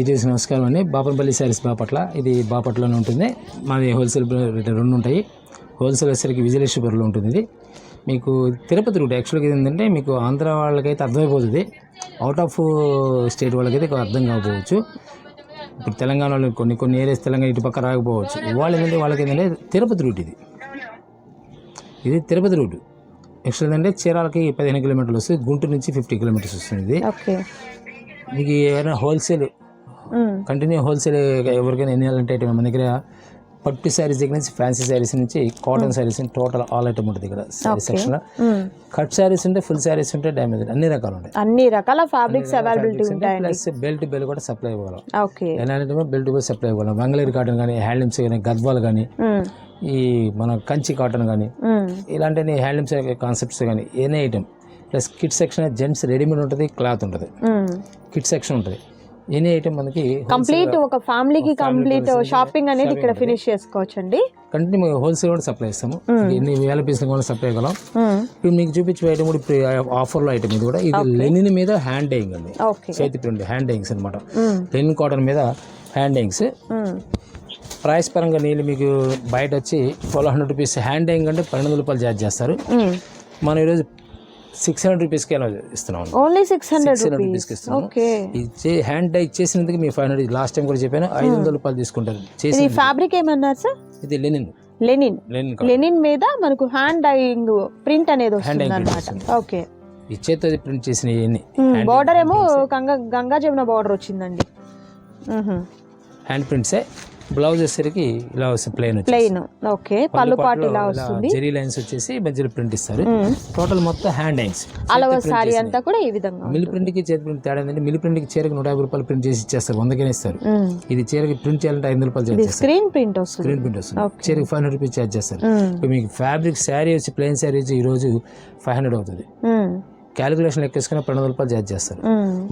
ఇది నమస్కారం అండి. బాపనపల్లి శారీస్ బాపట్ల. ఇది బాపట్లలోనే ఉంటుంది. మాది హోల్సేల్ రెండు ఉంటాయి. హోల్సేల్ వచ్చేసరికి విజయలక్ష్మీపురంలో ఉంటుంది ఇది. మీకు తిరుపతి రూట్ యాక్చువల్గా ఇది ఏంటంటే మీకు ఆంధ్ర వాళ్ళకైతే అర్థమైపోతుంది. అవుట్ ఆఫ్ స్టేట్ వాళ్ళకైతే ఎక్కువ అర్థం కాకపోవచ్చు. ఇప్పుడు తెలంగాణ వాళ్ళు కొన్ని కొన్ని ఏరియాస్ తెలంగాణ ఇటు పక్క రాకపోవచ్చు. వాళ్ళు ఏంటంటే వాళ్ళకి ఏంటంటే తిరుపతి రూట్ ఇది. ఇది తిరుపతి రూట్. యాక్చువల్ ఏంటంటే చీరాలకి పదిహేను కిలోమీటర్లు వస్తుంది. గుంటూరు నుంచి ఫిఫ్టీ కిలోమీటర్స్ వస్తుంది ఇది. మీకు ఏమైనా హోల్సేల్. కంటిన్యూ హోల్సేల్ ఎవరికైనా ఎన్ని అంటే మన దగ్గర పట్టు శారీస్ దగ్గర నుంచి ఫ్యాన్సీ శారీస్ నుంచి cotton saris total all item ఉంటుంది ఇక్కడ శారీ సెక్షన్. కట్ శారీస్ ఉంటే ఫుల్ శారీస్ ఉంటే డ్యామేజ్ అన్ని రకాలు ఉంటాయి. అన్ని రకాల ఫ్యాబ్రిక్స్ అవైలబిలిటీ ఉంటాయండి. ప్లస్ బెల్ట్ బెల్ కూడా సప్లై ఇవ్వగలం. ఓకే. ఎలాంటి బెల్ట్ బెల్ సప్లై ఇవ్వగలం. మంగళగిరి కాటన్ కానీ హ్యాండ్లూమ్స్ కానీ గద్వాల్ కానీ. ఈ మన కంచి కాటన్ కానీ. ఇలాంటి హ్యాండ్లూమ్స్ కాన్సెప్ట్స్ కానీ any item plus kit section gents readymade ఉంటుంది క్లాత్ ఉంటుంది. కిట్ సెక్షన్ ఉంటుంది. ఎనీ ఐటమ్ మనకి కంప్లీట్ ఒక ఫ్యామిలీకి కంప్లీట్ షాపింగ్ అనేది ఇక్కడ ఫినిష్ చేసుకోవచ్చు అండి కంటిన్యూ హోల్సేల్ కూడా సప్లై ఇస్తాము ఎన్ని వేల పీసులు కూడా సప్లై ఇవ్వగలం ఇప్పుడు మీకు చూపించే ఐటమ్ కూడా ఆఫర్లో ఐటమ్ ఇది కూడా. ఇది లెనిన్ మీద హ్యాండ్ డైయింగ్ అండి. చేతి ప్రింట్ హ్యాండ్ డైయింగ్స్ అనమాట లెనిన్ కాటన్ మీద హ్యాండ్ డైయింగ్స్. ప్రైస్ పరంగా నీళ్ళు మీకు బయట వచ్చి twelve hundred rupees hand dyeing అంటే పన్నెండు వందల రూపాయలు ఛార్జ్ చేస్తారు. మ్మ్. మనం ఈరోజు సిక్స్ హండ్రెడ్ రూపీస్కి ఇస్తున్నాం. ఓన్లీ సిక్స్ హండ్రెడ్ రూపీస్కి ఇస్తున్నాము ఓకే ఇది హ్యాండ్ డై చేసినందుకు మీ ఫైవ్ హండ్రెడ్ లాస్ట్ టైం కూడా చెప్పాను. ఐదు వందల రూపాయలు తీసుకుంటారు. చేసి ఫ్యాబ్రిక్ ఏమన్నారు సార్ ఇది లెనిన్ లెనిన్ లెనిన్ మీద మనకు హ్యాండ్ డైయింగ్ ప్రింట్ అనేది వస్తుంది. అనమాట ఓకే ఈ చేతితో ప్రింట్ చేసిన బార్డర్ ఏమో గంగా గంగా జమున బార్డర్ వచ్చిందండి. హ్యాండ్ ప్రింట్సే బ్లౌజ్ వచ్చేసరికి ఇలా వస్తుంది ప్లెయిన్ ప్లెయిన్ ఓకే పళ్ళు పాటు ఇలా వస్తుంది. జెరీ లైన్స్ వచ్చేసి మధ్యలో ప్రింట్ ఇస్తారు. టోటల్ మొత్తం హ్యాండ్ హ్యాంగ్స్ అలవ సారీ అంతా కూడా ఈ విధంగా మిల్ ప్రింట్కి చేతి ప్రింట్ తేడా ఏంటంటే మిల్ ప్రింట్కి చీరకి నూట యాభై రూపాయలు ప్రింట్ చేసి ఇచ్చేస్తారు. వందకనే ఇస్తారు. మ్మ్. ఇది చీరకి ప్రింట్ చేయాలంటే ఐదు రూపాయలు స్క్రీన్ ప్రింట్ వస్తుంది. స్క్రీన్ ప్రింట్ వస్తుంది. చీరకి ఫైవ్ హండ్రెడ్ రూపీస్ ఛార్జ్ చేస్తారు. మ్మ్. ఇప్పుడు మీకు ఫ్యాబ్రిక్ శారీ వచ్చి ప్లెయిన్ శారీ వచ్చి ఈ రోజు ఫైవ్ హండ్రెడ్ అవుతుంది. క్యాలిక్యులేషన్ లెక్కేసుకుని పన్నెండు వందల రూపాయలు ఛార్జ్ చేస్తారు.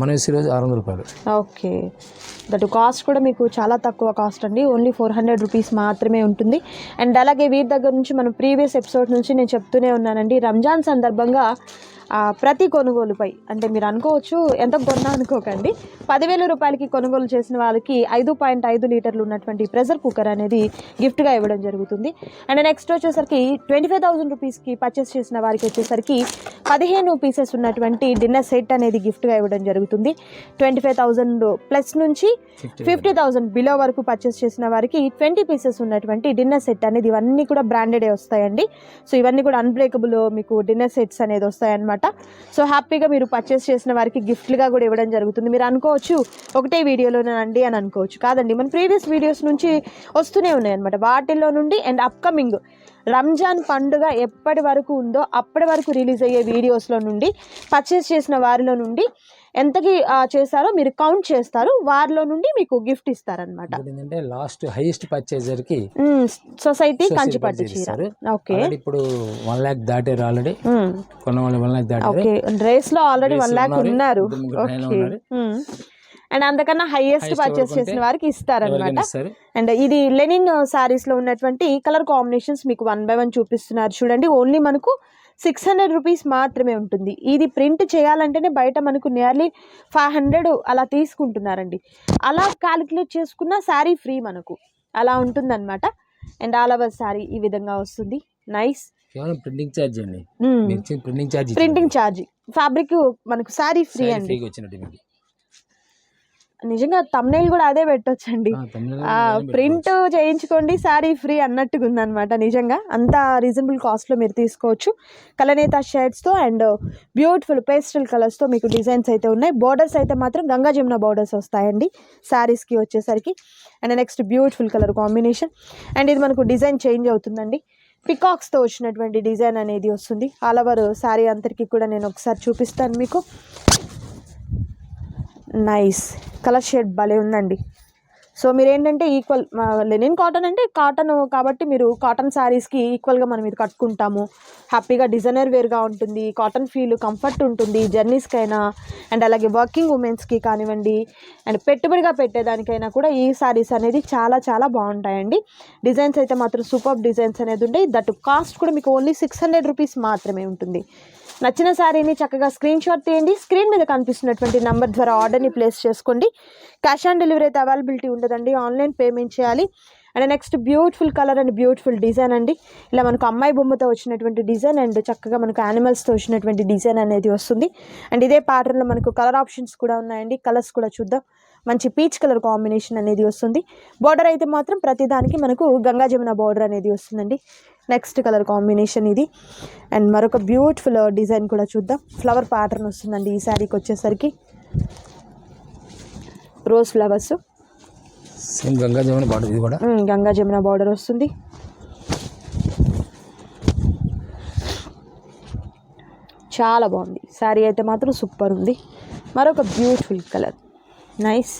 మనం ఈ రోజు ఆరు వందల రూపాయలు. ఓకే దట్ కాస్ట్ కూడా మీకు చాలా తక్కువ కాస్ట్ అండి. ఓన్లీ ఫోర్ హండ్రెడ్ రూపీస్ మాత్రమే ఉంటుంది. అండ్ అలాగే వీరి దగ్గర నుంచి మనం ప్రీవియస్ ఎపిసోడ్ నుంచి నేను చెప్తూనే ఉన్నానండి. రంజాన్ సందర్భంగా ప్రతి కొనుగోలుపై అంటే మీరు అనుకోవచ్చు ఎంత కొన్నా అనుకోకండి. పదివేల రూపాయలకి కొనుగోలు చేసిన వాళ్ళకి ఐదు పాయింట్ ఐదు లీటర్లు ఉన్నటువంటి ప్రెషర్ కుక్కర్ అనేది గిఫ్ట్గా ఇవ్వడం జరుగుతుంది. అండ్ నెక్స్ట్ వచ్చేసరికి ట్వంటీ ఫైవ్ థౌసండ్ రూపీస్కి పర్చేస్ చేసిన వారికి వచ్చేసరికి పదిహేను పీసెస్ ఉన్నటువంటి డిన్నర్ సెట్ అనేది గిఫ్ట్గా ఇవ్వడం జరుగుతుంది. ట్వంటీ ఫైవ్ థౌసండ్ ప్లస్ నుంచి ఫిఫ్టీ థౌసండ్ బిలో వరకు పర్చేస్ చేసిన వారికి ట్వంటీ పీసెస్ ఉన్నటువంటి డిన్నర్ సెట్ అనేది ఇవన్నీ కూడా బ్రాండెడే వస్తాయండి. సో ఇవన్నీ కూడా అన్బ్రేకబుల్ మీకు డిన్నర్ సెట్స్ అనేది వస్తాయన్నమాట. సో హ్యాపీగా మీరు పర్చేస్ చేసిన వారికి గిఫ్ట్లుగా కూడా ఇవ్వడం జరుగుతుంది. మీరు అనుకోవచ్చు ఒకటే వీడియోలోనండి అని అనుకోవచ్చు. కాదండి మన ప్రీవియస్ వీడియోస్ నుంచి వస్తూనే ఉన్నాయన్నమాట. వాటిల్లో నుండి అండ్ అప్కమింగ్ రంజాన్ పండుగ ఎప్పటి వరకు ఉందో అప్పటి వరకు రిలీజ్ అయ్యే వీడియోస్లో నుండి పర్చేస్ చేసిన వారిలో నుండి ఎంతకి చేస్తారో మీరు కౌంట్ చేస్తారు. వారిలో నుండి మీకు గిఫ్ట్ ఇస్తారనమాట ఏంటంటే లాస్ట్ హైయెస్ట్ పర్చేజర్కి సొసైటీ కంచిపట్టు purchase చీర. ఓకే. ఇప్పుడు వన్ ల్యాక్ దాటారు ఆల్రెడీ. కొన్న వాళ్ళు వన్ ల్యాక్ దాటారు. ఓకే. రేస్లో ఆల్రెడీ వన్ లాక్ ఉన్నారు. ఓకే. అండ్ అంతకన్నా హైయెస్ట్ పర్చేస్ చేసిన వారికి ఇస్తారనమాట అండ్ ఇది లెనిన్ సారీస్లో ఉన్నటువంటి కలర్ కాంబినేషన్స్ మీకు వన్ బై వన్ చూపిస్తున్నారు. చూడండి ఓన్లీ మనకు సిక్స్ హండ్రెడ్ రూపీస్ మాత్రమే ఉంటుంది. ఇది ప్రింట్ చేయాలంటేనే బయట మనకు నియర్లీ ఫైవ్ హండ్రెడ్ అలా తీసుకుంటున్నారండి. అలా క్యాలిక్యులేట్ చేసుకున్న శారీ ఫ్రీ మనకు. అలా ఉంటుందన్నమాట. అండ్ ఆల్ ఓవర్ శారీ ఈ విధంగా వస్తుంది. నైస్ కేవలం ప్రింటింగ్ ఛార్జ్ అండి. Printing charge printing charge fabric మనకు శారీ ఫ్రీ అండి. ఫ్రీగా వచ్చినట్టు మీకు నిజంగా తమ్నైల్ కూడా అదే పెట్టొచ్చండి. ప్రింట్ చేయించుకోండి శారీ ఫ్రీ అన్నట్టుగా ఉందన్నమాట నిజంగా. అంత రీజనబుల్ కాస్ట్లో మీరు తీసుకోవచ్చు. కలనేత షేడ్స్తో అండ్ బ్యూటిఫుల్ పేస్టల్ కలర్స్తో మీకు డిజైన్స్ అయితే ఉన్నాయి. బోర్డర్స్ అయితే మాత్రం గంగా జమున బోర్డర్స్ వస్తాయండి. శారీస్కి వచ్చేసరికి and next beautiful colour combination and ఇది మనకు డిజైన్ చేంజ్ అవుతుందండి. పికాక్స్తో వచ్చినటువంటి డిజైన్ అనేది వస్తుంది. ఆల్ ఓవర్ శారీ అంతటికి కూడా నేను ఒకసారి చూపిస్తాను మీకు. నైస్ కలర్ షేడ్ భలే ఉందండి. సో మీరు ఏంటంటే ఈక్వల్ లెనిన్ కాటన్ అంటే కాటన్ కాబట్టి మీరు కాటన్ శారీస్కి ఈక్వల్గా మనం ఇది కట్టుకుంటాము. హ్యాపీగా డిజైనర్ వేర్గా ఉంటుంది కాటన్ ఫీల్ కంఫర్ట్ ఉంటుంది జర్నీస్కైనా అండ్ అలాగే వర్కింగ్ ఉమెన్స్కి కానివ్వండి అండ్ పెట్టుబడిగా పెట్టేదానికైనా కూడా ఈ శారీస్ అనేది చాలా చాలా బాగుంటాయండి. డిజైన్స్ అయితే మాత్రం సూపర్ డిజైన్స్ అనేది ఉంటాయి దట్ కాస్ట్ కూడా మీకు ఓన్లీ సిక్స్ హండ్రెడ్ రూపీస్ మాత్రమే ఉంటుంది. నచ్చిన శారీని చక్కగా స్క్రీన్ షాట్ తీయండి. స్క్రీన్ మీద కనిపిస్తున్నటువంటి నంబర్ ద్వారా ఆర్డర్ని ప్లేస్ చేసుకోండి. క్యాష్ ఆన్ డెలివరీ అయితే అవైలబిలిటీ ఉండదండి. ఆన్లైన్ పేమెంట్ చేయాలి. And next beautiful colour and beautiful design అండి. ఇలా మనకు అమ్మాయి బొమ్మతో వచ్చినటువంటి డిజైన్ అండ్ చక్కగా మనకు యానిమల్స్తో వచ్చినటువంటి డిజైన్ అనేది వస్తుంది. అండ్ ఇదే ప్యాటర్న్లో మనకు కలర్ ఆప్షన్స్ కూడా ఉన్నాయండి. కలర్స్ కూడా చూద్దాం. మంచి పీచ్ కలర్ కాంబినేషన్ అనేది వస్తుంది. బార్డర్ అయితే మాత్రం ప్రతిదానికి మనకు గంగా జమున బార్డర్ అనేది వస్తుందండి. నెక్స్ట్ కలర్ కాంబినేషన్ ఇది. అండ్ మరొక బ్యూటిఫుల్ డిజైన్ కూడా చూద్దాం. ఫ్లవర్ ప్యాటర్న్ వస్తుందండి ఈ శారీకి వచ్చేసరికి. Rose flowers same Ganga Jamuna body ఇది కూడా. గంగా జమున బార్డర్ వస్తుంది. చాలా బాగుంది. శారీ అయితే మాత్రం సూపర్ ఉంది. మరొక beautiful colour. Nice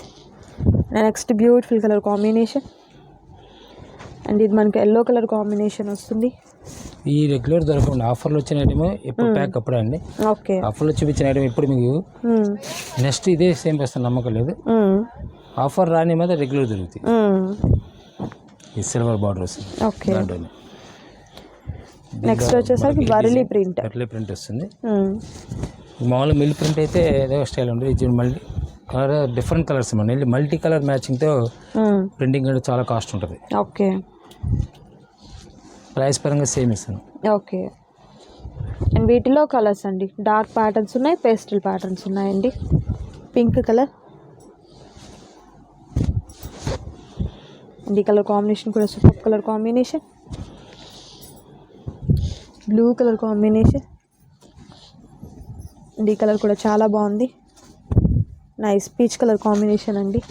next beautiful colour combination. And ఇది మనకి ఎల్లో కలర్ కాంబినేషన్ వస్తుంది. ఈ రెగ్యులర్ దొరకండి ఆఫర్లు వచ్చిన ఐటమ్ ఎప్పుడు ప్యాక్ అప్పుడే అండి. ఓకే. ఆఫర్లు చూపించిన ఐటమ్ ఇప్పుడు మీకు మ్మ్, నెక్స్ట్ ఇదే సేమ్ వస్తుంది నమ్మకం లేదు. మ్మ్, ఆఫర్ రాని మీద రెగ్యులర్ దొరుకుతాయి. మ్మ్. ఈ సిల్వర్ బార్డర్ వస్తుంది. ఓకే. దాంట్లోనే నెక్స్ట్ వచ్చేసరికి వరలీ ప్రింట్ అట్లే ప్రింట్ వస్తుంది. మ్మ్, మామూలుగా మిల్ ప్రింట్ అయితే ఏదో స్టైల్ ఉంటుంది ఇది మల్టీ కలర్ డిఫరెంట్ కలర్స్ మన మల్టీ కలర్ మ్యాచింగ్తో. ప్రింటింగ్ కూడా చాలా కాస్ట్ ఉంటుంది. ఓకే. ప్రైస్ పరంగా సేమ్ ఇస్తాను. ఓకే. అండ్ వీటిలో కలర్స్ అండి. డార్క్ ప్యాటర్న్స్ ఉన్నాయి పేస్టల్ ప్యాటర్న్స్ ఉన్నాయండి. Pink colour. అండ్ ఈ కలర్ కాంబినేషన్ కూడా super colour combination. Blue colour combination. And ఈ కలర్ కూడా చాలా బాగుంది. నైస్ పీచ్ కలర్ కాంబినేషన్ అండి.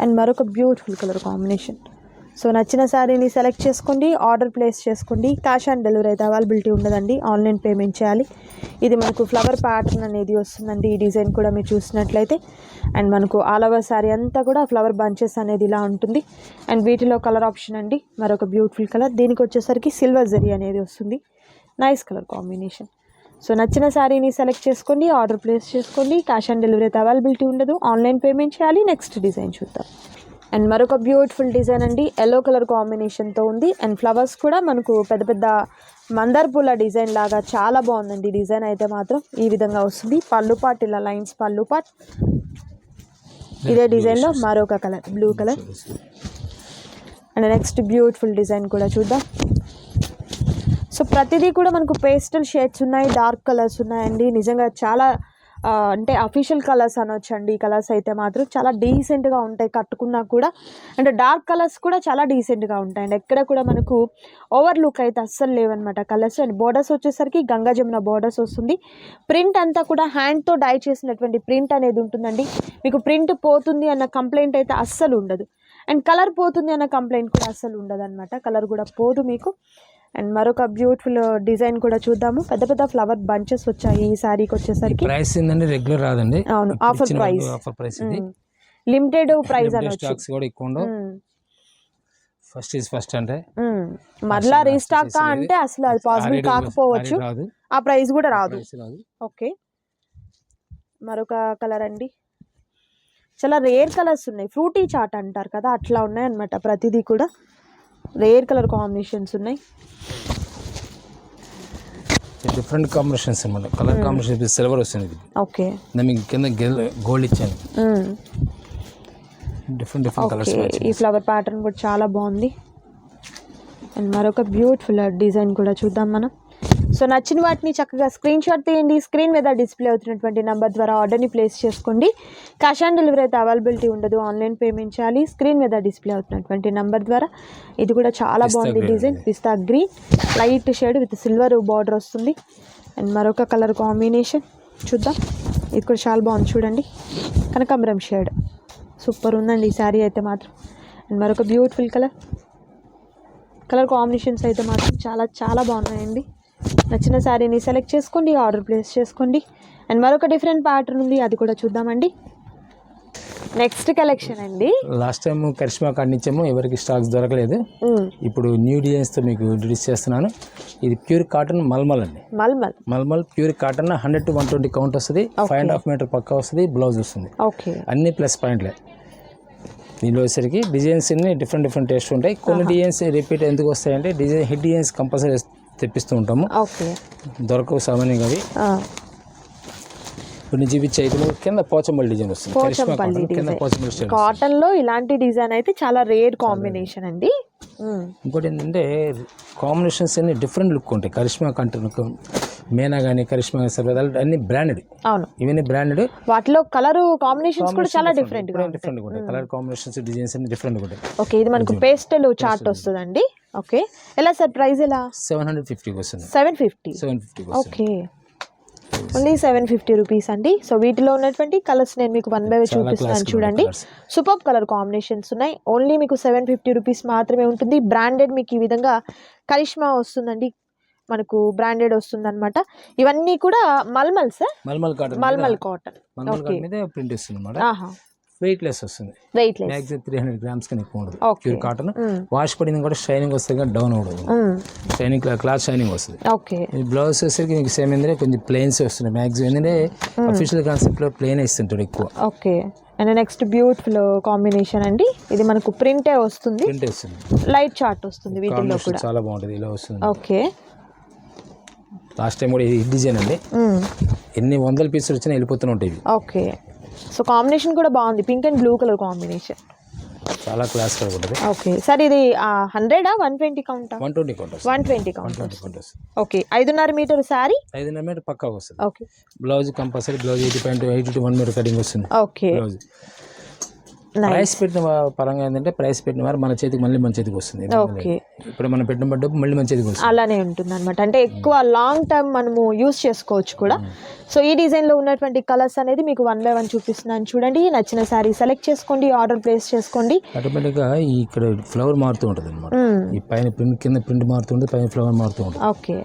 అండ్ మరొక బ్యూటిఫుల్ కలర్ కాంబినేషన్. సో నచ్చిన శారీని సెలెక్ట్ చేసుకోండి ఆర్డర్ ప్లేస్ చేసుకోండి. క్యాష్ ఆన్ డెలివరీ అయితే అవైలబిలిటీ ఉండదండి ఆన్లైన్ పేమెంట్ చేయాలి. ఇది మనకు ఫ్లవర్ ప్యాటర్న్ అనేది వస్తుందండి ఈ డిజైన్ కూడా మీరు చూసినట్లయితే. అండ్ మనకు ఆల్ ఓవర్ శారీ అంతా కూడా ఫ్లవర్ బంచెస్ అనేది ఇలా ఉంటుంది. అండ్ వీటిలో కలర్ ఆప్షన్ అండి మరొక బ్యూటిఫుల్ కలర్ దీనికి వచ్చేసరికి సిల్వర్ జరీ అనేది వస్తుంది. నైస్ కలర్ కాంబినేషన్ సో నచ్చిన శారీని సెలెక్ట్ చేసుకోండి ఆర్డర్ ప్లేస్ చేసుకోండి. క్యాష్ ఆన్ డెలివరీ అయితే అవైలబిలిటీ ఉండదు ఆన్లైన్ పేమెంట్ చేయాలి. నెక్స్ట్ డిజైన్ చూద్దాం. అండ్ మరొక బ్యూటిఫుల్ డిజైన్ అండి ఎల్లో కలర్ కాంబినేషన్తో ఉంది. అండ్ ఫ్లవర్స్ కూడా మనకు పెద్ద పెద్ద మందార్ పూల డిజైన్ లాగా చాలా బాగుందండి. డిజైన్ అయితే మాత్రం ఈ విధంగా వస్తుంది. పళ్ళు పాట్ ఇలా లైన్స్ పళ్ళు పాట్. ఇదే డిజైన్లో మరొక colour blue colour and next beautiful design కూడా చూద్దాం. సో ప్రతిదీ కూడా మనకు పేస్టల్ షేడ్స్ ఉన్నాయి డార్క్ కలర్స్ ఉన్నాయండి. నిజంగా చాలా అంటే అఫీషియల్ కలర్స్ అనొచ్చండి. ఈ కలర్స్ అయితే మాత్రం చాలా డీసెంట్గా ఉంటాయి. కట్టుకున్నా కూడా అండ్ డార్క్ కలర్స్ కూడా చాలా డీసెంట్గా ఉంటాయి అండ్ ఎక్కడ కూడా మనకు ఓవర్ లుక్ అయితే అస్సలు లేవన్నమాట కలర్స్ అండ్ బోర్డర్స్ వచ్చేసరికి గంగా జమున బోర్డర్స్ వస్తుంది. ప్రింట్ అంతా కూడా హ్యాండ్తో డై చేసినటువంటి ప్రింట్ అనేది ఉంటుందండి. మీకు ప్రింట్ పోతుంది అన్న కంప్లైంట్ అయితే అస్సలు ఉండదు. అండ్ కలర్ పోతుంది అన్న కంప్లైంట్ కూడా అస్సలు ఉండదు అనమాట కలర్ కూడా పోదు మీకు. అండ్ మరొక బ్యూటిఫుల్ డిజైన్ కూడా చూద్దాము. పెద్ద పెద్ద ఫ్లవర్ బంచెస్ వచ్చాయి ఈ శారీకి వచ్చేసరికి. ప్రైస్ ఏంటంటే రెగ్యులర్ రాదండి. అవును ఆఫర్ ప్రైస్ ఆఫర్ ప్రైస్ ఇది. లిమిటెడ్ ప్రైస్ అనొచ్చు. స్టాక్స్ కూడా ఎక్కువ ఉండవు. ఫస్ట్ ఈజ్ ఫస్ట్ అంటే. మరలా రీస్టాక్ అంటే అసలు అది పాసిబుల్ కాకపోవచ్చు. ఆ ప్రైస్ కూడా రాదు. ఓకే. మరొక కలర్ అండి. చాలా రేర్ కలర్స్ ఉన్నాయి. ఫ్రూటీ చాట్ అంటారు కదా అట్లా ఉన్నాయి అనమాట ప్రతిదీ కూడా. రేర్ కలర్ కాంబినేషన్స్ ఉన్నాయి. డిఫరెంట్ కాంబినేషన్స్ అనమాట కలర్ కాంబినేషన్ సిల్వర్ వస్తుంది ఓకే. నేను మీకు కింద గోల్డ్ ఇచ్చాను. డిఫరెంట్ డిఫరెంట్ కలర్స్ ఈ ఫ్లవర్ ప్యాటర్న్ కూడా చాలా బాగుంది. అండ్ మరొక బ్యూటిఫుల్ డిజైన్ కూడా చూద్దాం మనం. సో నచ్చిన వాటిని చక్కగా స్క్రీన్ షాట్ తీయండి. స్క్రీన్ మీద డిస్ప్లే అవుతున్నటువంటి నెంబర్ ద్వారా ఆర్డర్ని ప్లేస్ చేసుకోండి. క్యాష్ ఆన్ డెలివరీ అయితే అవైలబిలిటీ ఉండదు. ఆన్లైన్ పేమెంట్ చేయాలి. స్క్రీన్ మీద డిస్ప్లే అవుతున్నటువంటి నెంబర్ ద్వారా. ఇది కూడా చాలా బాగుంది design pista green light shade with silver border వస్తుంది. అండ్ మరొక కలర్ కాంబినేషన్ చూద్దాం. ఇది కూడా చాలా బాగుంది చూడండి. కనకాంబరం షేడ్ సూపర్ ఉందండి ఈ శారీ అయితే మాత్రం. అండ్ మరొక బ్యూటిఫుల్ కలర్ కలర్ కాంబినేషన్స్ అయితే మాత్రం చాలా చాలా బాగున్నాయండి. నచ్చిన శారీని సెలెక్ట్ చేసుకోండి ఆర్డర్ ప్లేస్ చేసుకోండి. అండ్ మరొక డిఫరెంట్ ప్యాటర్న్ ఉంది అది కూడా చూద్దామండి. నెక్స్ట్ కలెక్షన్ అండి. లాస్ట్ టైం కరిష్మా కార్డ్ ఇచ్చాము ఎవరికి స్టాక్స్ దొరకలేదు. మ్మ్. ఇప్పుడు న్యూ డిజైన్స్తో మీకు ఇంట్రడ్యూస్ చేస్తున్నాను. ఇది ప్యూర్ కాటన్ మల్మల్ అండి. Mulmul. Mulmul pure cotton hundred to one twenty count వస్తుంది. ఫైవ్ అండ్ హాఫ్ మీటర్ పక్క వస్తుంది బ్లౌజ్ వస్తుంది. ఓకే అన్ని ప్లస్ పాయింట్లే దీనిలో వచ్చేసరికి డిజైన్స్ అన్ని డిఫరెంట్ డిఫరెంట్ టేస్ట్ ఉంటాయి. కొన్ని డిజైన్స్ రిపీట్ ఎందుకు వస్తాయంటే డిజైన్ హిట్ డిజైన్స్ కంపల్సరీ తెప్పిస్తూ ఉంటాము. దొరకవు సామాన్యంగా అవి ఆ, ఇప్పుడు నేను చూపించే ఐదులో కింద పోచంపల్లి డిజైన్ వస్తుంది. కాటన్లో ఇలాంటి డిజైన్ అయితే చాలా రేర్ కాంబినేషన్ అండి. ఇంకోటి ఏంటంటే కాంబినేషన్స్ అన్ని డిఫరెంట్ లుక్ ఉంటాయి. కరిష్మా కంటే మేనా కానీ కరిష్మా సర్వేదాలు అన్ని బ్రాండెడ్. అవును. ఇవన్నీ బ్రాండెడ్. వాటిలో కలర్ కాంబినేషన్స్ కూడా చాలా డిఫరెంట్ డిఫరెంట్ ఉంటాయి. కలర్ కాంబినేషన్స్ డిజైన్స్ అన్ని డిఫరెంట్ ఉంటాయి. ఓకే ఇది మనకు పేస్టల్ చార్ట్ వస్తుందండి. ఓకే. ఎలా సార్ ప్రైస్ ఎలా? సెవెన్ హండ్రెడ్ ఫిఫ్టీకి వస్తుంది. Seven fifty? సెవెన్ వస్తుంది. Okay. Only seven fifty rupees అండి. సో వీటిలో ఉన్నటువంటి కలర్స్ నేను మీకు వన్ బై చూపిస్తున్నాను classic చూడండి. సూపర్ కలర్ కాంబినేషన్స్ ఉన్నాయి. ఓన్లీ మీకు సెవెన్ ఫిఫ్టీ రూపీస్ మాత్రమే ఉంటుంది. బ్రాండెడ్ మీకు ఈ విధంగా కరిష్మా వస్తుందండి. మనకు బ్రాండెడ్ వస్తుంది అనమాట ఇవన్నీ కూడా mulmul sir? Mulmul cotton mulmul cotton print weightless వస్తుంది మ్యాక్సిమం త్రీ హండ్రెడ్ గ్రామ్స్ కన్నా ఎక్కువ ఉండదు. ప్యూర్ కాటన్ వాష్ పడింది కూడా షైనింగ్ వస్తుంది కానీ డౌన్ అవ్వదు షైనింగ్ క్లాత్ షైనింగ్ వస్తుంది. బ్లౌజ్ వచ్చేసరికి మీకు సేమ్ ఏంటంటే కొంచెం ప్లెయిన్స్ వస్తున్నాయి మ్యాక్సిమం ఏంటంటే అఫీషియల్ కాన్సెప్ట్లో ప్లెయిన్ ఇస్తుంటాడు ఎక్కువ. Okay. And next beautiful combination అండి. ఇది మనకు ప్రింటే వస్తుంది. ప్రింట్ వస్తుంది. లైట్ చార్ట్ వస్తుంది కాంబినేషన్ కూడా. చాలా బాగుంటుంది. ఇలా వస్తుంది. ఓకే. లాస్ట్ టైం కూడా ఈ డిజైన్ అండి. ఎన్ని వందల పీసులు వచ్చినా వెళ్ళిపోతూనే ఉంటాయి ఓకే. సో కాంబినేషన్ కూడా బాగుంది. Pink and blue colour combination. చాలా క్లాస్ ఉంటుంది. ఓకే. సార్ ఇది హండ్రెడా one twenty కౌంటా one twenty count one twenty one count twenty count వస్తుంది ఓకే. ఐదున్నర మీటర్ శారీ ఐదున్నర మీటర్ పక్కా వస్తుంది. Okay. Blouse compulsory blouse eighty point eighty one metre cutting వస్తుంది. ఓకే. బ్లౌజ్ ప్రైస్ పెట్టిన పరంగా ఏంటంటే ప్రైస్ పెట్టిన వారు మన చేతికి మళ్ళీ మన చేతికి వస్తుంది. ఓకే ఇప్పుడు మనం పెట్టిన డబ్బు మళ్ళీ మన చేతికి వస్తుంది. అలానే ఉంటుంది అనమాట అంటే ఎక్కువ లాంగ్ టర్మ్ మనము యూస్ చేసుకోవచ్చు కూడా. సో ఈ డిజైన్లో ఉన్నటువంటి కలర్స్ అనేది మీకు వన్ బై వన్ చూపిస్తున్నాను చూడండి. నచ్చిన శారీ సెలెక్ట్ చేసుకోండి ఆర్డర్ ప్లేస్ చేసుకోండి. ఆటోమేటిక్గా ఇక్కడ ఫ్లవర్ మారుతూ ఉంటుంది అనమాట మ్మ్. ఈ పైన ప్రింట్ కింద ప్రింట్ మారుతుంది పైన ఫ్లవర్ మారుతూ ఉంటుంది. Okay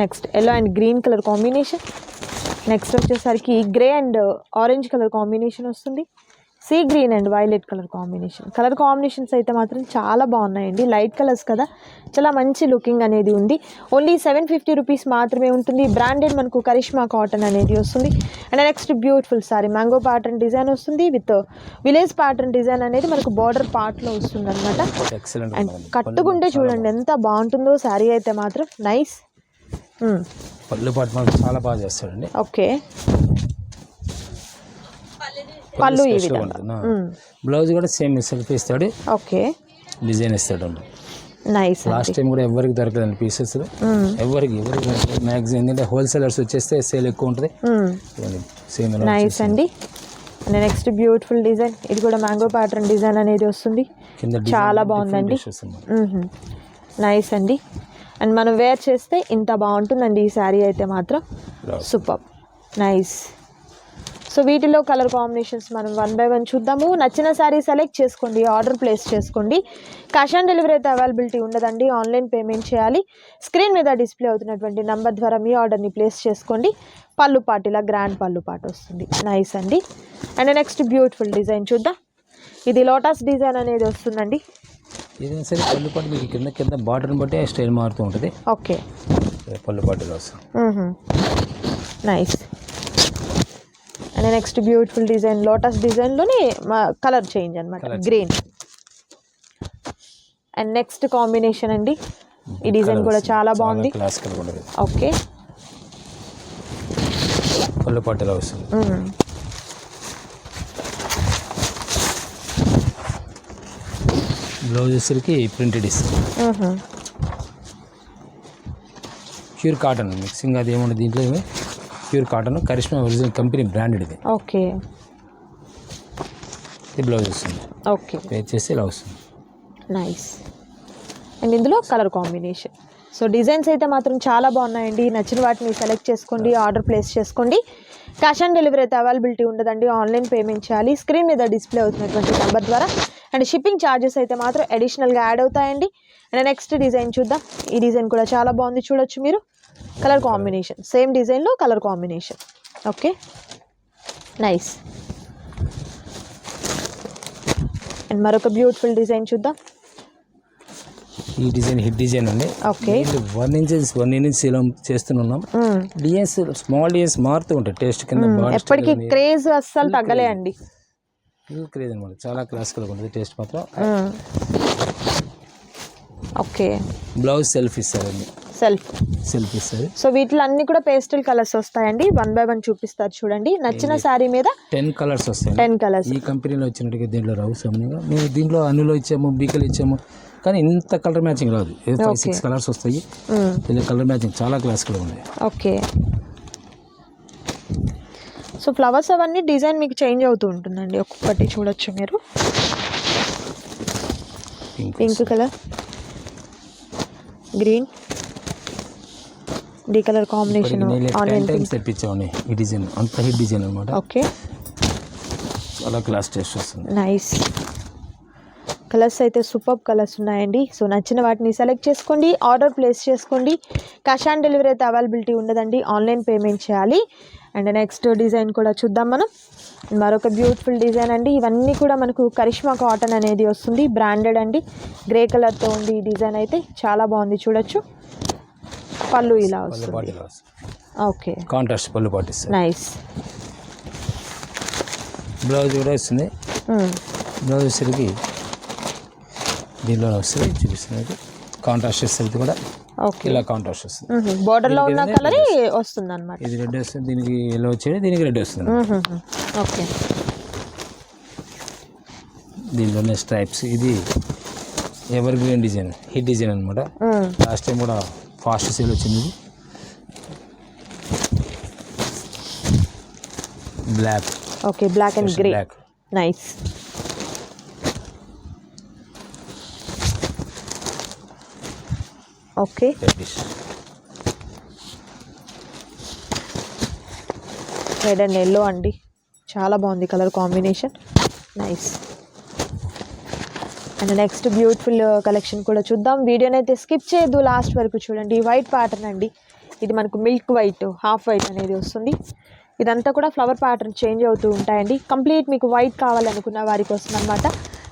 next yellow and green colour combination next వచ్చేసరికి grey and orange colour combination వస్తుంది. Sea green and violet colour combination colour combinations అయితే మాత్రం చాలా బాగున్నాయండి. లైట్ కలర్స్ కదా. చాలా మంచి లుకింగ్ అనేది ఉంది. ఓన్లీ సెవెన్ ఫిఫ్టీ రూపీస్ మాత్రమే ఉంటుంది. బ్రాండెడ్ మనకు కరిష్మా కాటన్ అనేది వస్తుంది. And next beautiful sari mango pattern design వస్తుంది. విత్ విలేజ్ ప్యాటర్న్ డిజైన్ అనేది మనకు బార్డర్ పార్ట్లో వస్తుంది అనమాట అండ్ కట్టుకుంటే చూడండి ఎంత బాగుంటుందో శారీ అయితే మాత్రం. నైస్ పళ్ళు పాటు మాత్రం చాలా బాగా చేస్తాడండి. ఓకే పళ్ళు ఈ విధంగా. బ్లౌజ్ కూడా సేమ్ సెల్ఫ్ ఇస్తాడు. ఓకే డిజైన్ ఇస్తాడు నైస్ లాస్ట్ టైం కూడా ఎవరికి దొరకదండి పీసెస్ ఎవరికి ఎవరికి మ్యాక్సిమం ఏంటంటే హోల్సేలర్స్ వచ్చేస్తే సేల్ ఎక్కువ ఉంటుంది. సేమ్ నైస్ అండి. నెక్స్ట్ బ్యూటిఫుల్ డిజైన్ ఇది కూడా మ్యాంగో ప్యాటర్న్ డిజైన్ అనేది వస్తుంది. చాలా బాగుందండి. నైస్ అండి. అండ్ మనం వేర్ చేస్తే ఇంత బాగుంటుందండి ఈ శారీ అయితే మాత్రం. సూపర్ నైస్ సో వీటిలో కలర్ కాంబినేషన్స్ మనం వన్ బై వన్ చూద్దాము. నచ్చిన శారీ సెలెక్ట్ చేసుకోండి ఆర్డర్ ప్లేస్ చేసుకోండి. క్యాష్ ఆన్ డెలివరీ అయితే అవైలబిలిటీ ఉండదండి ఆన్లైన్ పేమెంట్ చేయాలి. స్క్రీన్ మీద డిస్ప్లే అవుతున్నటువంటి నంబర్ ద్వారా మీ ఆర్డర్ని ప్లేస్ చేసుకోండి. పళ్ళు పాటు ఇలా గ్రాండ్ పళ్ళు పాటు వస్తుంది. నైస్ అండి. అండ్ నెక్స్ట్ బ్యూటిఫుల్ డిజైన్ చూద్దాం. ఇది లోటస్ డిజైన్ అనేది వస్తుందండి. ఏదైనా సరే పళ్ళు పాటు మీకు కింద కింద బార్డర్ని బట్టి స్టైల్ మారుతూ ఉంటుంది. ఓకే. పళ్ళు వస్తుంది nice and next beautiful design lotus డిజైన్లోనే colour change అనమాట గ్రీన్ అండ్ నెక్స్ట్ కాంబినేషన్ అండి. ఈ డిజైన్ కూడా చాలా బాగుంది. ఓకే పళ్ళు పాటులో వస్తుంది బ్లౌజ్ వచ్చేసరికి ప్రింటెడ్ ఇస్తుంది ప్యూర్ కాటన్ మిక్సింగ్ అది ఏముండదు దీంట్లో ఏమి? Pure cotton Karishma original company branded ఇది. ఓకే. ఇది బ్లౌజ్ వస్తుంది. ఓకే. పే చేసి ఇలా వస్తుంది. నైస్ అండ్ ఇందులో కలర్ కాంబినేషన్ సో డిజైన్స్ అయితే మాత్రం చాలా బాగున్నాయండి. నచ్చిన వాటిని సెలెక్ట్ చేసుకోండి ఆర్డర్ ప్లేస్ చేసుకోండి. క్యాష్ ఆన్ డెలివరీ అయితే అవైలబిలిటీ ఉండదండి. ఆన్లైన్ పేమెంట్ చేయాలి. స్క్రీన్ మీద డిస్ప్లే అవుతున్నటువంటి నెంబర్ ద్వారా అండ్ షిప్పింగ్ ఛార్జెస్ అయితే మాత్రం అడిషనల్గా యాడ్ అవుతాయండి. అండ్ నెక్స్ట్ డిజైన్ చూద్దాం. ఈ డిజైన్ కూడా చాలా బాగుంది చూడొచ్చు మీరు. Colour combination. సేమ్ డిజైన్లో colour combination. Okay? Nice. And మరొక బ్యూటిఫుల్ డిజైన్ చూద్దాం. ఈ డిజైన్ హిట్ డిజైన్ అండి. Okay. One inches one inches ఇలా చేస్తున్నాం. డిజైన్స్ స్మాల్ డిజైన్స్ మారుతూ ఉంటాయి. టేస్ట్ కింద ఎప్పటికీ క్రేజ్ అస్సలు తగ్గలే అండి క్రేజ్ అనమాట చాలా క్లాసికల్గా ఉంటుంది టేస్ట్ మాత్రం. ఓకే. బ్లౌజ్ సెల్ఫ్ ఇస్తారండి సెల్ఫ్ సెల్ఫ్ ఇస్తారు. సో వీటిలో అన్ని కూడా పేస్టల్ కలర్స్ వస్తాయండి. వన్ బై వన్ చూపిస్తారు చూడండి. నచ్చిన శారీ మీద టెన్ కలర్స్ వస్తాయి టెన్ కలర్స్ ఈ కంపెనీలో వచ్చినట్టుగా దీంట్లో రావు సామాన్యంగా మేము దీంట్లో అనులో ఇచ్చాము బీకలు ఇచ్చాము. కానీ ఇంత కలర్ మ్యాచింగ్ రాదు. సిక్స్ కలర్స్ వస్తాయి. దీనిలో కలర్ మ్యాచింగ్ చాలా క్లాసికల్ ఉన్నాయి. ఓకే. సో ఫ్లవర్స్ అవన్నీ డిజైన్ మీకు చేంజ్ అవుతూ ఉంటుందండి. ఒక్కొక్కటి చూడొచ్చు మీరు. పింక్ కలర్ గ్రీన్ డి కలర్ కాంబినేషన్ టైమ్స్ తెప్పించామండి. ఈ డిజైన్ అంత హిట్ డిజైన్ అనమాట ఓకే చాలా క్లాస్ టేస్ట్ వస్తుంది. నైస్ కలర్స్ అయితే సూపర్ కలర్స్ ఉన్నాయండి. సో నచ్చిన వాటిని సెలెక్ట్ చేసుకోండి ఆర్డర్ ప్లేస్ చేసుకోండి. క్యాష్ ఆన్ డెలివరీ అయితే అవైలబిలిటీ ఉండదండి ఆన్లైన్ పేమెంట్ చేయాలి. అండ్ నెక్స్ట్ డిజైన్ కూడా చూద్దాం మనం. మరొక బ్యూటిఫుల్ డిజైన్ అండి. ఇవన్నీ కూడా మనకు కరిష్మా కాటన్ అనేది వస్తుంది బ్రాండెడ్ అండి. గ్రే కలర్తో ఉంది ఈ డిజైన్ అయితే చాలా బాగుంది చూడొచ్చు. పళ్ళు ఇలా వస్తుంది. ఓకే. కాంట్రాస్ట్ పళ్ళు పాటిస్తారు నైస్. బ్లౌజ్ కూడా వస్తుంది. బ్లౌజ్ వచ్చేసరికి దీనిలో వస్తుంది చూపిస్తున్నది కాంట్రాస్ట్ వస్తుంది కూడా ఓకే. ఇలా కాంట్రాస్ట్ వస్తుంది. బోర్డర్లో ఉన్న కలర్ వస్తుంది. అనమాట ఇది రెడ్ వస్తుంది దీనికి ఎల్లో వచ్చేది దీనికి రెడ్ వస్తుంది. ఓకే. దీనిలోనే స్ట్రైప్స్ ఇది evergreen design hit design అనమాట లాస్ట్ టైం కూడా ఫాస్ట్ సేల్ వచ్చింది. ఇది black okay black and grey black nice okay reddish red and yellow అండి. చాలా బాగుంది colour combination. Nice and next beautiful collection కూడా చూద్దాం. వీడియోని అయితే స్కిప్ చేయొద్దు. లాస్ట్ వరకు చూడండి. వైట్ ప్యాటర్న్ అండి. ఇది మనకు మిల్క్ వైట్ హాఫ్ వైట్ అనేది వస్తుంది. ఇదంతా కూడా ఫ్లవర్ ప్యాటర్న్ చేంజ్ అవుతూ ఉంటాయండి. కంప్లీట్ మీకు వైట్ కావాలనుకున్న వారి కోసం అనమాట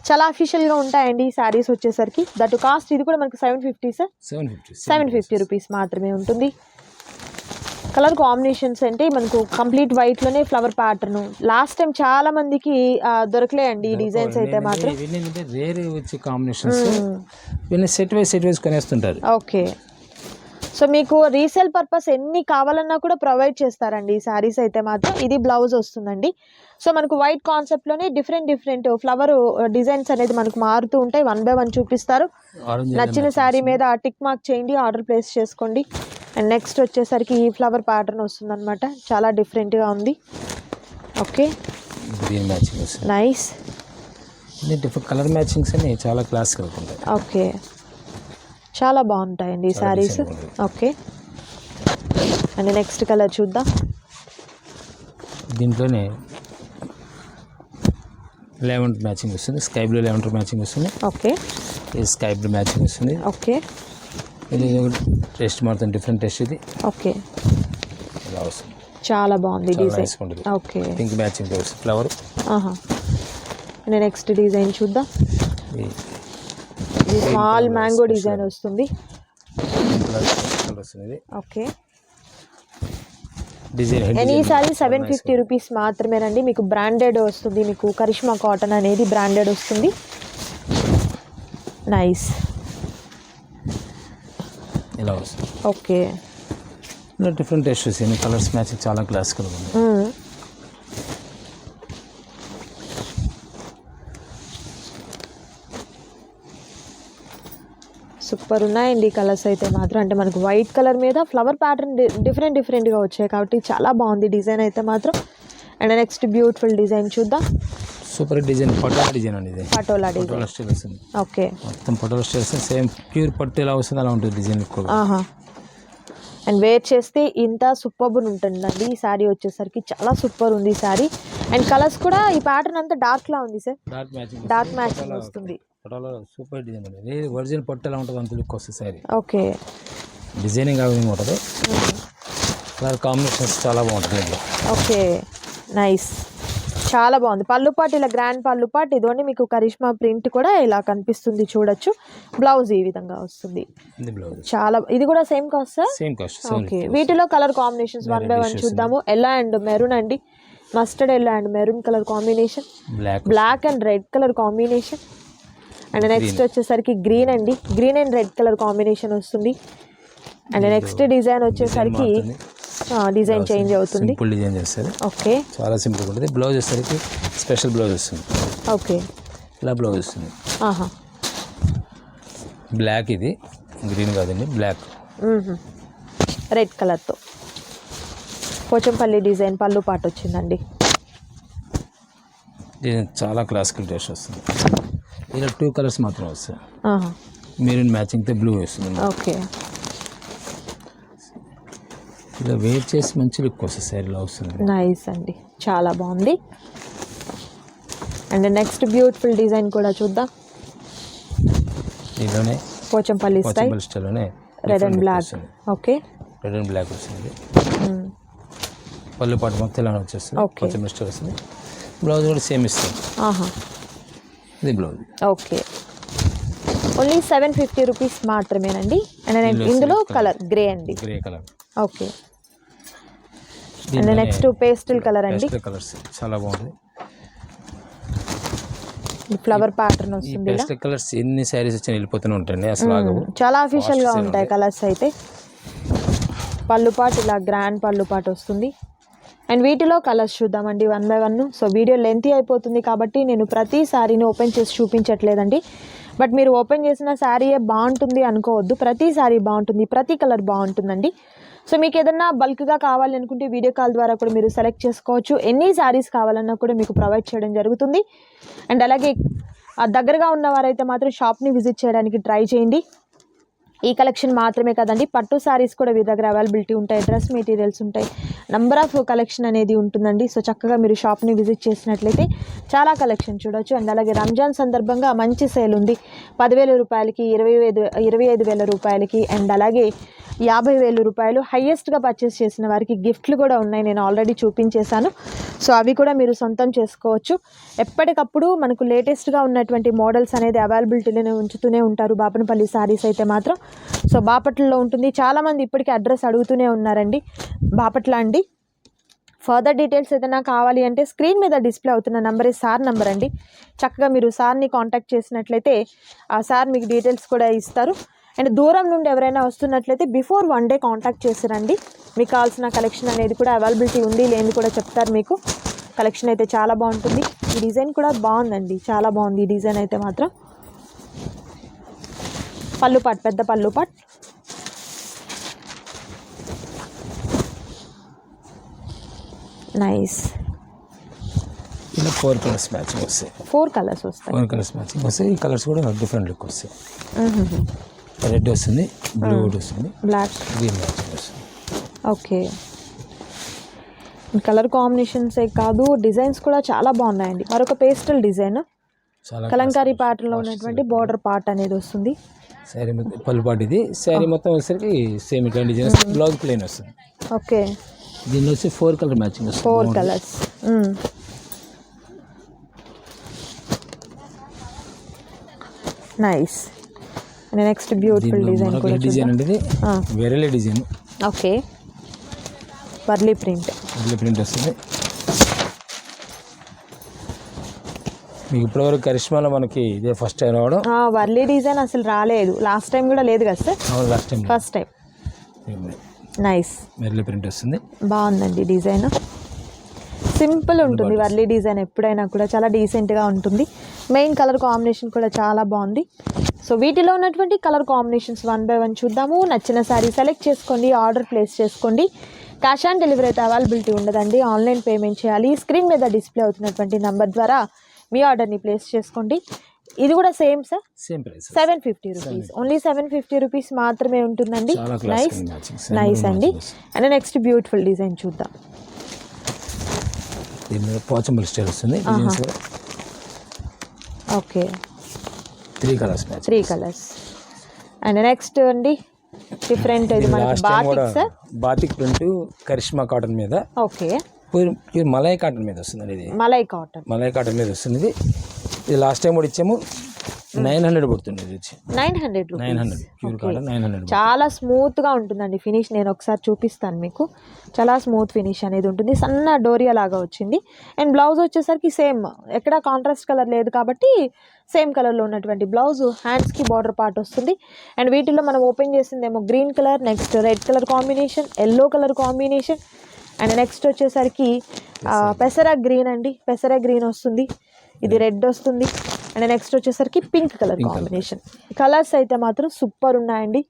చాలా అఫీషియల్గా ఉంటాయండి ఈ శారీస్ వచ్చేసరికి. దట్ కాస్ట్ ఇది కూడా మనకు seven fifty sir seven fifty seven fifty rupees మాత్రమే ఉంటుంది. కలర్ కాంబినేషన్స్ అంటే మనకు కంప్లీట్ వైట్లోనే ఫ్లవర్ ప్యాటర్న్ లాస్ట్ టైం చాలా మందికి ఆ, దొరకలేయండి ఈ డిజైన్స్ అయితే మాత్రం. రేర్ వచ్చే combinations set wise set wise కొనేస్తుంటారు. Okay so మీకు రీసేల్ పర్పస్ ఎన్ని కావాలన్నా కూడా ప్రొవైడ్ చేస్తారండి. ఈ శారీస్ అయితే మాత్రం ఇది బ్లౌజ్ వస్తుందండి. సో మనకు వైట్ కాన్సెప్ట్లోనే డిఫరెంట్ డిఫరెంట్ ఫ్లవర్ డిజైన్స్ అనేది మనకు మారుతూ ఉంటాయి. వన్ బై వన్ చూపిస్తారు. నచ్చిన శారీ మీద టిక్ మార్క్ చేయండి ఆర్డర్ ప్లేస్ చేసుకోండి. అండ్ నెక్స్ట్ వచ్చేసరికి ఈ ఫ్లవర్ ప్యాటర్న్ వస్తుందన్నమాట. చాలా డిఫరెంట్గా ఉంది. ఓకే నైస్ కలర్ మ్యాచింగ్స్ అన్ని చాలా క్లాసికల్ ఉంటాయి. ఓకే చాలా బాగుంటాయండి ఈ saris okay and next colour చూద్దాం. దీంట్లోనే లెవెంట్ మ్యాచింగ్ వస్తుంది. స్కై బ్లూ లెవెంట్ మ్యాచింగ్ వస్తుంది. ఓకే ఇది స్కై బ్లూ మ్యాచింగ్ వస్తుంది. ఓకే ఇది టెస్ట్ మాత్రం డిఫరెంట్ టెస్ట్ ఇది. ఓకే ఇలా వస్తుంది. చాలా బాగుంది design okay pink matching flower and next design చూద్దాం. ఇది స్మాల్ మ్యాంగో డిజైన్ వస్తుంది. ఓకే డిజైన్ ఈ సారీ సెవెన్ ఫిఫ్టీ రూపీస్ మాత్రమేనండి. మీకు బ్రాండెడ్ వస్తుంది. మీకు కరిష్మా కాటన్ అనేది బ్రాండెడ్ వస్తుంది. నైస్ ఇలా వస్తుంది ఓకే డిఫరెంట్ టెస్ట్ వస్తుంది కలర్స్ మ్యాచింగ్ చాలా క్లాసికల్ ఉంది. సూపర్ ఉన్నాయండి కలర్స్ అయితే మాత్రం. అంటే మనకు వైట్ కలర్ మీద ఫ్లవర్ ప్యాటర్న్ డిఫరెంట్ డిఫరెంట్గా వచ్చాయి కాబట్టి చాలా బాగుంది డిజైన్ అయితే మాత్రం. అండ్ నెక్స్ట్ బ్యూటిఫుల్ డిజైన్ చూద్దాం. సూపర్ డిజైన్ పటోలా డిజైన్ అండి ఇది. పటోలా డిజైన్. పటోలా స్టైల్ వస్తుంది. ఓకే. మొత్తం పటోలా స్టైల్ వస్తుంది. సేమ్ ప్యూర్ పట్టు ఎలా వస్తుంది అలా ఉంటుంది డిజైన్ ఎక్కువ ఆహా. అండ్ వేర్ చేస్తే ఇంత సూపర్ ఉంటుందండి. ఈ శారీ వచ్చేసరికి చాలా సూపర్ ఉంది ఈ శారీ. అండ్ కలర్స్ కూడా ఈ ప్యాటర్న్ అంతా డార్క్ లా ఉంది sir. Dark matching dark matching వస్తుంది. పటోలా సూపర్ డిజైన్ ఇది ఒరిజినల్ పట్టు ఎలా ఉంటుంది అంత లుక్ వస్తుంది సారీ. ఓకే. డిజైనింగ్ విధంగా ఉంటుంది. కలర్ కాంబినేషన్స్ చాలా బాగుంటుంది ఓకే. నైస్. చాలా బాగుంది. పళ్ళు పాటు ఇలా గ్రాండ్ పళ్ళు పాటు ఇదిగోండి మీకు కరిష్మా ప్రింట్ కూడా ఇలా కనిపిస్తుంది చూడొచ్చు. బ్లౌజ్ ఈ విధంగా వస్తుంది. చాలా ఇది కూడా same cost sir? Same cost okay. వీటిలో colour combinations one by one చూద్దాము. ఎల్లో అండ్ మెరూన్ అండి. Mustard yellow and maroon colour combination. Black and red colour combination. And next వచ్చేసరికి గ్రీన్ అండి. Green and red colour combination వస్తుంది. And next design వచ్చేసరికి design change అవుతుంది. Simple design చేస్తారు. Okay. చాలా simple ఉంటుంది. Blouse వచ్చేసరికి స్పెషల్ బ్లౌజ్ వస్తుంది. ఓకే. ఇలా బ్లౌజ్ వస్తుంది. ఆహా. బ్లాక్ ఇది. గ్రీన్ కాదండి బ్లాక్ రెడ్ కలర్తో పోచంపల్లి డిజైన్ పళ్ళు పాటు వచ్చిందండి. చాలా క్లాసికల్ టేస్ట్ వస్తుంది. ఇలా టూ కలర్స్ మాత్రం వస్తాయి. మెరూన్ మ్యాచింగ్తో బ్లూ వస్తుంది ఓకే. ఇలా వెయిట్ చేసి మంచి లుక్ వస్తుంది శారీలో వస్తుంది. నైస్ అండి. చాలా బాగుంది. అండ్ నెక్స్ట్ బ్యూటిఫుల్ డిజైన్ కూడా చూద్దాం. దీనిలోనే Pochampally style Pochampally స్టైల్లోనే red and black okay red and black వస్తుంది. పళ్ళు పాటు మొత్తం ఇలా వచ్చేస్తుంది. పోచంపల్లి స్టైల్ వస్తుంది. బ్లౌజ్ కూడా సేమ్ ఇస్తుంది. ఆహా. ఇది blouse. Okay. Only seven fifty rupees మాత్రమేనండి. అండ్ ఇందులో కలర్ గ్రే అండి. Grey colour okay. And next pastel colour అండి. కలర్స్. చాలా బాగుంటుంది ఫ్లవర్ ప్యాటర్న్ వస్తుంది పేస్టల్ కలర్స్ ఎన్ని శారీస్ వచ్చినా వెళ్ళిపోతూనే ఉంటాయండి అసలు ఆగవు. చాలా అఫీషియల్గా ఉంటాయి కలర్స్ అయితే. పళ్ళు పాటు ఇలా గ్రాండ్ పళ్ళు పాటు వస్తుంది. అండ్ వీటిలో కలర్స్ చూద్దామండి one by one so video lengthy అయిపోతుంది కాబట్టి నేను ప్రతి శారీని ఓపెన్ చేసి చూపించట్లేదండి. బట్ మీరు ఓపెన్ చేసిన శారీయే బాగుంటుంది అనుకోవద్దు. ప్రతి శారీ బాగుంటుంది ప్రతి కలర్ బాగుంటుందండి. సో మీకు ఏదన్నా బల్క్గా కావాలి అనుకుంటే వీడియో కాల్ ద్వారా కూడా మీరు సెలెక్ట్ చేసుకోవచ్చు. ఎన్ని శారీస్ కావాలన్నా కూడా మీకు ప్రొవైడ్ చేయడం జరుగుతుంది. అండ్ అలాగే దగ్గరగా ఉన్నవారైతే మాత్రం షాప్ని విజిట్ చేయడానికి ట్రై చేయండి. ఈ కలెక్షన్ మాత్రమే కదండి పట్టు శారీస్ కూడా మీ దగ్గర అవైలబిలిటీ ఉంటాయి డ్రెస్ మెటీరియల్స్ ఉంటాయి. నంబర్ ఆఫ్ కలెక్షన్ అనేది ఉంటుందండి. సో చక్కగా మీరు షాప్ని విజిట్ చేసినట్లయితే చాలా కలెక్షన్ చూడొచ్చు. అండ్ అలాగే రంజాన్ సందర్భంగా మంచి సేల్ ఉంది. పదివేల రూపాయలకి ఇరవై ఐదు ఇరవై ఐదు వేల రూపాయలకి అండ్ అలాగే యాభై వేల రూపాయలు హయ్యెస్ట్గా పర్చేస్ చేసిన వారికి గిఫ్ట్లు కూడా ఉన్నాయి. నేను ఆల్రెడీ చూపించేశాను. సో అవి కూడా మీరు సొంతం చేసుకోవచ్చు. ఎప్పటికప్పుడు మనకు లేటెస్ట్గా ఉన్నటువంటి మోడల్స్ అనేది అవైలబిలిటీలోనే ఉంచుతూనే ఉంటారు. బాపనపల్లి శారీస్ అయితే మాత్రం. సో బాపట్లలో ఉంటుంది. చాలామంది ఇప్పటికీ అడ్రస్ అడుగుతూనే ఉన్నారండి. బాపట్ల ఫర్దర్ డీటెయిల్స్ ఏదైనా కావాలి అంటే స్క్రీన్ మీద డిస్ప్లే అవుతున్న నెంబరే సార్ నెంబర్ అండి. చక్కగా మీరు సార్ని కాంటాక్ట్ చేసినట్లయితే ఆ సార్ మీకు డీటెయిల్స్ కూడా ఇస్తారు. అండ్ దూరం నుండి ఎవరైనా వస్తున్నట్లయితే బిఫోర్ వన్ డే కాంటాక్ట్ చేసిరండి. మీకు కావాల్సిన కలెక్షన్ అనేది కూడా అవైలబిలిటీ ఉంది లేని కూడా చెప్తారు మీకు. కలెక్షన్ అయితే చాలా బాగుంటుంది. ఈ డిజైన్ కూడా బాగుందండి. చాలా బాగుంది ఈ డిజైన్ అయితే మాత్రం. పళ్ళు పాట్ పెద్ద పళ్ళు పాట్. నైస్ ఇలా ఫోర్ కలర్స్ మ్యాచింగ్ వస్తాయి. ఫోర్ కలర్స్ వస్తాయి. ఫోర్ కలర్స్ మ్యాచింగ్ వస్తాయి. ఈ కలర్స్ కూడా డిఫరెంట్ లుక్ వస్తాయి. రెడ్ వస్తుంది బ్లూ వస్తుంది. బ్లాక్ గ్రీన్ మ్యాచింగ్ వస్తుంది. ఓకే కలర్ కాంబినేషన్సే కాదు డిజైన్స్ కూడా చాలా బాగున్నాయండి. మరొక పేస్టల్ డిజైన్ కలంకారీ ప్యాటర్న్లో ఉన్నటువంటి బార్డర్ పార్ట్ అనేది వస్తుంది. శారీ పళ్ళు పాటు ఇది. శారీ మొత్తం వచ్చేసరికి సేమ్ ఇట్లా డిజైన్ బ్లౌజ్ ప్లేన్ వస్తుంది. ఓకే దీనిలో వచ్చి four colour matching four. Colours nice next beautiful design కూడా డిజైన్. అంటే ఆ, వేరేలే డిజైన్ ఓకే వర్లీ ప్రింట్ ఇట్లా ప్రింట్ వస్తుంది. మీకు ఇప్పటివరకు కరిష్మాలో మనకి ఇదే ఫస్ట్ టైం రావడం. వర్లీ డిజైన్ అసలు రాలేదు. లాస్ట్ టైం కూడా లేదు కదా sir last time first time nice merely print వస్తుంది. బాగుందండి డిజైన్. సింపుల్ ఉంటుంది వర్లీ డిజైన్ ఎప్పుడైనా కూడా చాలా డీసెంట్గా ఉంటుంది. మెయిన్ కలర్ కాంబినేషన్ కూడా చాలా బాగుంది. సో వీటిలో ఉన్నటువంటి colour combinations one by one చూద్దాము. నచ్చిన శారీ సెలెక్ట్ చేసుకోండి ఆర్డర్ ప్లేస్ చేసుకోండి. క్యాష్ ఆన్ డెలివరీ అయితే అవైలబిలిటీ ఉండదండి. ఆన్లైన్ పేమెంట్ చేయాలి. స్క్రీన్ మీద డిస్ప్లే అవుతున్నటువంటి నంబర్ ద్వారా మీ ఆర్డర్ని ప్లేస్ చేసుకోండి. ఇది కూడా same sir same price seven fifty rupees only seven fifty rupees మాత్రమే ఉంటుందండి. నైస్ నైస్ అండి. అండ్ నెక్స్ట్ బ్యూటిఫుల్ డిజైన్ చూద్దాం. దీని మీద పోచంపల్లి స్టైల్ వస్తుంది. Okay three colours three colours and next అండి డిఫరెంట్ ఇది మనకి కూడా batik sir batik print Karishma cotton మీద ఓకే మలై కాటన్ మీద వస్తుందండి ఇది. మలై కాటన్ మలై కాటన్ మీద వస్తుంది. ఇది ఇది లాస్ట్ టైం కూడా ఇచ్చాము. నైన్ హండ్రెడ్ పడుతుంది వచ్చి. Nine hundred nine hundred pure cotton nine hundred చాలా స్మూత్గా ఉంటుందండి ఫినిష్ నేను ఒకసారి చూపిస్తాను మీకు. చాలా స్మూత్ ఫినిష్ అనేది ఉంటుంది. సన్న డోరియా లాగా వచ్చింది. అండ్ బ్లౌజ్ వచ్చేసరికి సేమ్ ఎక్కడ కాంట్రాస్ట్ కలర్ లేదు కాబట్టి సేమ్ కలర్లో ఉన్నటువంటి బ్లౌజ్ హ్యాండ్స్కి బార్డర్ పార్ట్ వస్తుంది. అండ్ వీటిలో మనం open చేసిందేమో green colour next red colour combination yellow colour combination and next వచ్చేసరికి పెసర గ్రీన్ అండి. పెసర గ్రీన్ వస్తుంది. ఇది రెడ్ వస్తుంది. అండ్ నెక్స్ట్ వచ్చేసరికి పింక్ కలర్ కాంబినేషన్. కలర్స్ అయితే మాత్రం సూపర్ ఉన్నాయండి.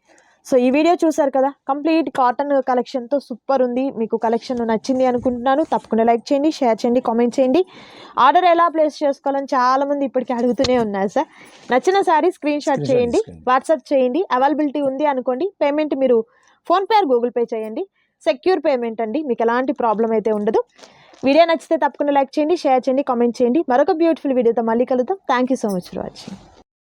సో ఈ వీడియో చూసారు కదా? కంప్లీట్ కాటన్ కలెక్షన్తో సూపర్ ఉంది. మీకు కలెక్షన్ నచ్చింది అనుకుంటున్నాను. తప్పకుండా లైక్ చేయండి షేర్ చేయండి కామెంట్ చేయండి. ఆర్డర్ ఎలా ప్లేస్ చేసుకోవాలని చాలామంది ఇప్పటికీ అడుగుతూనే ఉన్నారు సార్. నచ్చిన సారీ స్క్రీన్ షాట్ చేయండి వాట్సాప్ చేయండి. అవైలబిలిటీ ఉంది అనుకోండి. పేమెంట్ మీరు ఫోన్పే గూగుల్ పే చేయండి. సెక్యూర్ పేమెంట్ అండి. మీకు ఎలాంటి ప్రాబ్లం అయితే ఉండదు. వీడియో నచ్చితే తప్పకుండా లైక్ చేయండి షేర్ చేయండి కామెంట్ చేయండి. మరొక బ్యూటిఫుల్ వీడియోతో మళ్ళీ కలుద్దాం. Thank you so much for watching